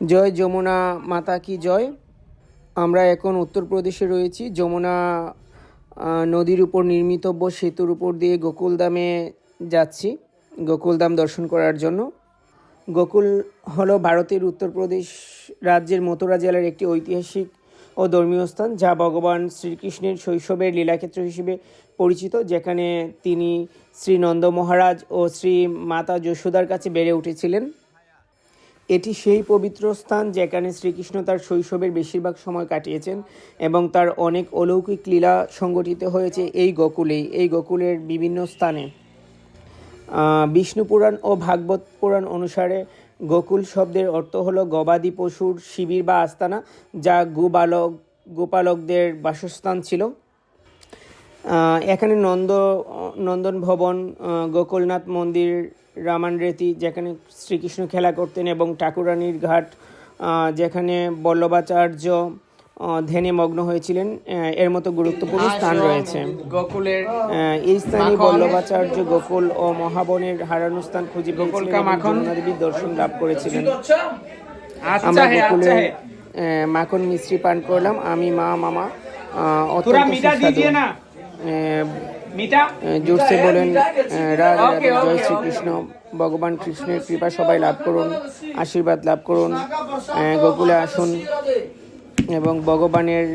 জয় যমুনা মাতা কি জয়। আমরা এখন উত্তরপ্রদেশে রয়েছি। যমুনা নদীর উপর নির্মিতব্য সেতুর উপর দিয়ে গোকুলধামে যাচ্ছি। গোকুলধাম দর্শন করার জন্য। গোকুল হলো ভারতের উত্তরপ্রদেশ রাজ্যের মথুরা জেলার একটি ঐতিহাসিক ও ধর্মীয় স্থান, যা ভগবান শ্রীকৃষ্ণের শৈশবের লীলাক্ষেত্র হিসেবে পরিচিত, যেখানে তিনি শ্রী নন্দ মহারাজ ও শ্রী মাতা যশোদার কাছে বেড়ে উঠেছিলেন। এটি সেই পবিত্র স্থান যেখানে শ্রীকৃষ্ণ তার শৈশবের বেশিরভাগ সময় কাটিয়েছেন এবং তার অনেক অলৌকিক লীলা সংগঠিত হয়েছে এই গোকুলেই, এই গোকুলের বিভিন্ন স্থানে। বিষ্ণু পুরাণ ও ভাগবত পুরাণ অনুসারে গোকুল শব্দের অর্থ হলো গবাদি পশুর শিবির বা আস্তানা, যা গোবালক গোপালকদের বাসস্থান ছিল। এখানে নন্দ নন্দন ভবন গোকুলনাথ মন্দির রামান রেতি যেখানে শ্রীকৃষ্ণ খেলা করতেন এবং ঠাকুরানীর ঘাট যেখানে বল্লভাচার্য ধ্যানে মগ্ন হয়েছিলেন এর মতো গুরুত্বপূর্ণ স্থান রয়েছে। গোকুলের এই স্থানে বল্লভাচার্য গোকুল ও মহাবনের হারানো স্থান খুঁজে পেয়েছিলেন দর্শন লাভ করেছিলেন। আচ্ছা আমরা গোকুলে আচ্ছা মাখন মিশ্রি পান করলাম। আমি মা মামা অত্যন্ত সুস্বাদু। জোরসে বলেন রাধা জয় শ্রীকৃষ্ণ ভগবান কৃষ্ণের কৃপা সবাই লাভ করুন আশীর্বাদ লাভ করুন। গোকুলে আসুন এবং ভগবানের